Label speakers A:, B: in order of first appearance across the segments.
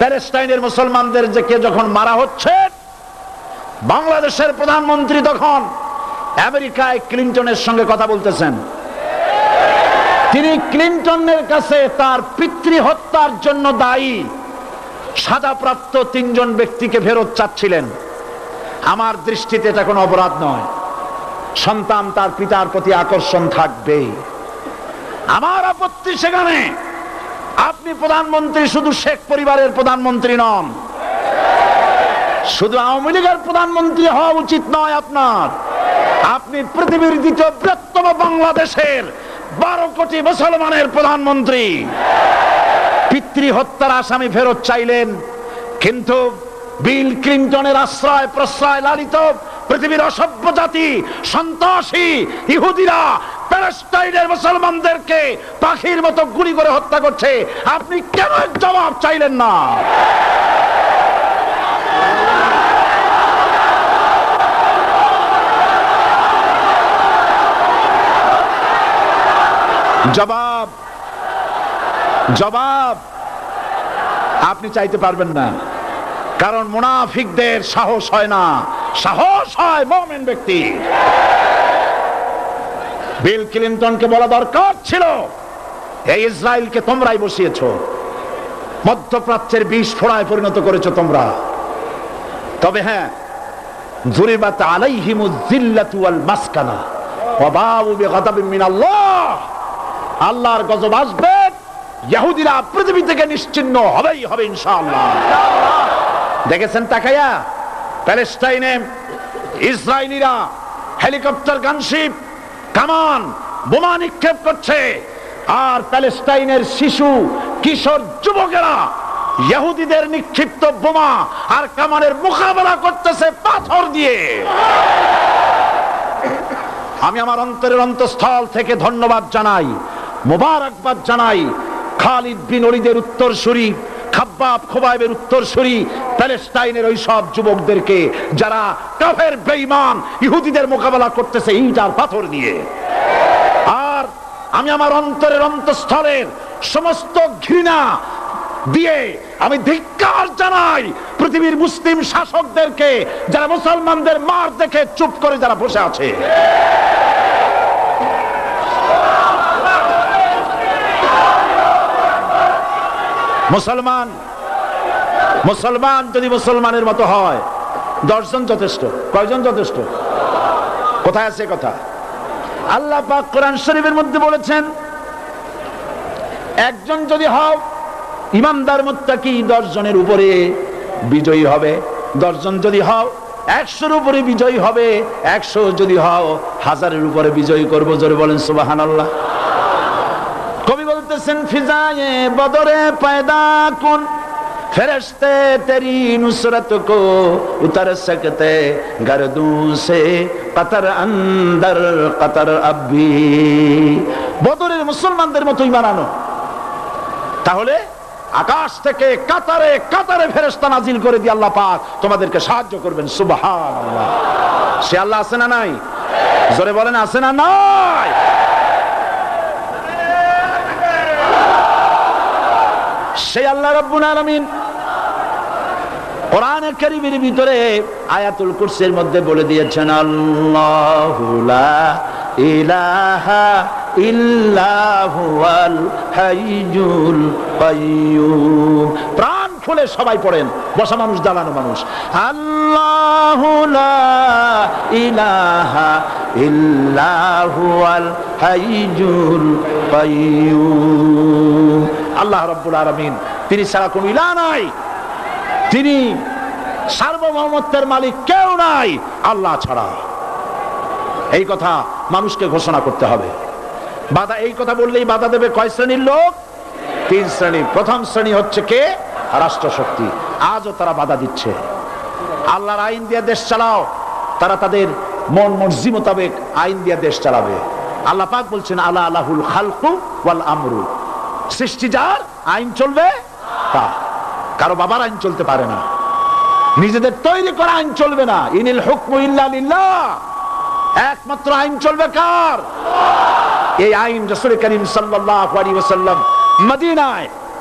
A: প্যালেস্টাইনের মুসলমানদের যে কে যখন মারা হচ্ছে, বাংলাদেশের প্রধানমন্ত্রী তখন আমেরিকায় ক্লিন্টনের সঙ্গে কথা বলতেছেন। তিনি ক্লিন্টনের কাছে তার পিতৃ হত্যার জন্য দায়ী। সাজাপ্রাপ্ত তিনজন ব্যক্তিকে ফেরত চাচ্ছিলেন। আমার দৃষ্টিতে এটা কোনো অপরাধ নয়। সন্তান তার পিতার প্রতি আকর্ষণ থাকবেই। আমার আপত্তি সেখানে আপনি প্রধানমন্ত্রী শুধু শেখ পরিবারের প্রধানমন্ত্রী নন। শুধু আওয়ামী লীগের প্রধানমন্ত্রী হওয়া উচিত নয় আপনার। আপনি পৃথিবীর দ্বিতীয় বৃহত্তম বাংলাদেশের বারো কোটি মুসলমানের প্রধানমন্ত্রী। পিতৃ হত্যার আসামি ফেরত চাইলেন, কিন্তু বিল ক্লিন্টনের আশ্রয় প্রশ্রয় লালিত পৃথিবীর অসভ্য জাতি, সন্ত্রাসী, ইহুদিরা প্যালেস্টাইনের মুসলমানদেরকে পাখির মতো গুলি করে হত্যা করছে। আপনি কেন জবাব চাইলেন না? জবাব জবাব আপনি চাইতে পারবেন না। কারণ মুনাফিকদের সাহস হয় না। সাহস হয় মোমেন ব্যক্তি। বিল ক্লিন্টনকে বলা দরকার ছিল। এই ইসরায়েলকে তোমরাই বসিয়েছ। মধ্যপ্রাচ্যের বিষ ফোড়ায় পরিণত করেছ তোমরা। তবে হ্যাঁ আলাইহিমু আল্লাহর থেকে হবেই হবে দেখেছেন ইসরায়েলিরা হেলিকপ্টার, গানশিপ কামান বোমা নিক্ষেপ করছে। আর প্যালেস্টাইনের শিশু, কিশোর যুবকেরা, ইহুদিদের নিক্ষিপ্ত বোমা আর কামানের মোকাবেলা করতেছে পাথর দিয়ে। আমি আমার অন্তরের অন্তঃস্থল থেকে ধন্যবাদ জানাই, মোবারকবাদ জানাই, খালিদ বিন অলিদের উত্তর উত্তরসূরি, খাব্বাব খোবাইবের উত্তর উত্তরসূরি প্যালেস্টাইনের ওই সব যুবকদেরকে যারা কাফের, বেঈমান, ইহুদিদের মোকাবেলা করতেছে ইট আর পাথর দিয়ে আর আমি আমার অন্তরের অন্তঃস্থলের সমস্ত ঘৃণা দিয়ে আমি ধিক্কার জানাই পৃথিবীর মুসলিম শাসকদেরকে, যারা মুসলমানদের মার দেখে চুপ করে যারা বসে আছে। মুসলমান মুসলমান যদি মুসলমানের মতো হয়, দশজন যথেষ্ট, কয়জন যথেষ্ট? কোথায় আছে কথা? আল্লাহ পাক কোরআন শরীফের মধ্যে বলেছেন, একজন যদি হও, ইমানদার মুত্তাকি দশ জনের উপরে বিজয়ী হবে। দশজন যদি হও, একশোর উপরে বিজয়ী হবে। একশো যদি হও, হাজারের উপরে বিজয়ী করব, জোরে বলেন সুবাহান আল্লাহ কবি বলতেছেন, ফিজায়ে বদরে পায়দা কোন ফেরস্তে তেরি নুসরত কো উতর সকতে, গরদু সে কতর অন্দর কতর আব্বি। বদরের মুসলমানদের মতোই বানানো তাহলে আকাশ থেকে কাতারে কাতারে ফেরেস্তা নাজিল করে দিয়ে আল্লাহ পাক তোমাদেরকে সাহায্য করবেন। সুবহানাল্লাহ। সে আল্লাহ আছে না নাই? জোরে বলেন, আছে না নাই? সেই আল্লাহ রাব্বুল আলামিন কোরআনে কারীমের ভিতরে আয়াতুল কুরসির মধ্যে বলে দিয়েছেন, আল্লাহু লা ইলাহা ইল্লাহু আল হাইয়ুল কাইয়্যুম প্রাণ খুলে সবাই পড়েন, বসা মানুষ দাঁড়ানো মানুষ। আল্লাহু লা ইলাহা ইল্লাহু আল হাইয়ুল কাইয়্যুম আল্লাহ রাব্বুল আলামিন, তিনি ছাড়া কোনো ইলাহ নাই। তিনি সার্বভৌমত্বের মালিক কেউ নাই, আল্লাহ ছাড়া। এই কথা মানুষকে ঘোষণা করতে হবে। বাধা, এই কথা বললেই বাধা দেবে কয় শ্রেণির লোক? তিন শ্রেণি প্রথম শ্রেণি হচ্ছে কে? রাষ্ট্রশক্তি। আজও তারা বাধা দিচ্ছে। আল্লাহর আইন দিয়ে দেশ চালাও। তারা তাদের মন মর্জি মোতাবেক আইন দিয়ে দেশ চালাবে। আল্লাহ পাক বলছেন আল্লাহ আল্লাহুল খালকু ওয়াল আমরু। সৃষ্টি যার, আইন চলবে তা কারও বাবার আইন চলতে পারে না। নিজেদের তৈরি করা আইন চলবে না। ইনিল হুকমু ইল্লা একমাত্র আইন চলবে কার? এই আইন রসুল করিম সাল্লাহ মদিনায়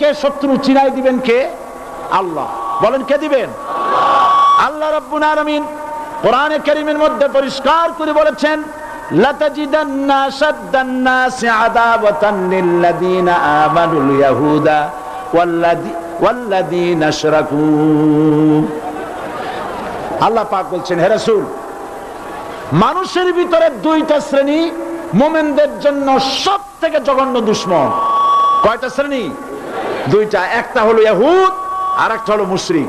A: কে শত্রু চিনাই দিবেন কে? আল্লাহ। বলেন, কে দিবেন? আল্লাহ রাব্বুল আলামিন কোরআনে কারীমের মধ্যে পরিষ্কার করে বলেছেন আশরাকু। আল্লাহ পাক বলছেন, হে রাসূল, মানুষের ভিতরে দুইটা শ্রেণি মোমেনদের জন্য সব থেকে জঘন্য দুশ্মন। কয়টা শ্রেণি? দুইটা একটা হলো ইয়াহুদ আর একটা হলো মুশরিক।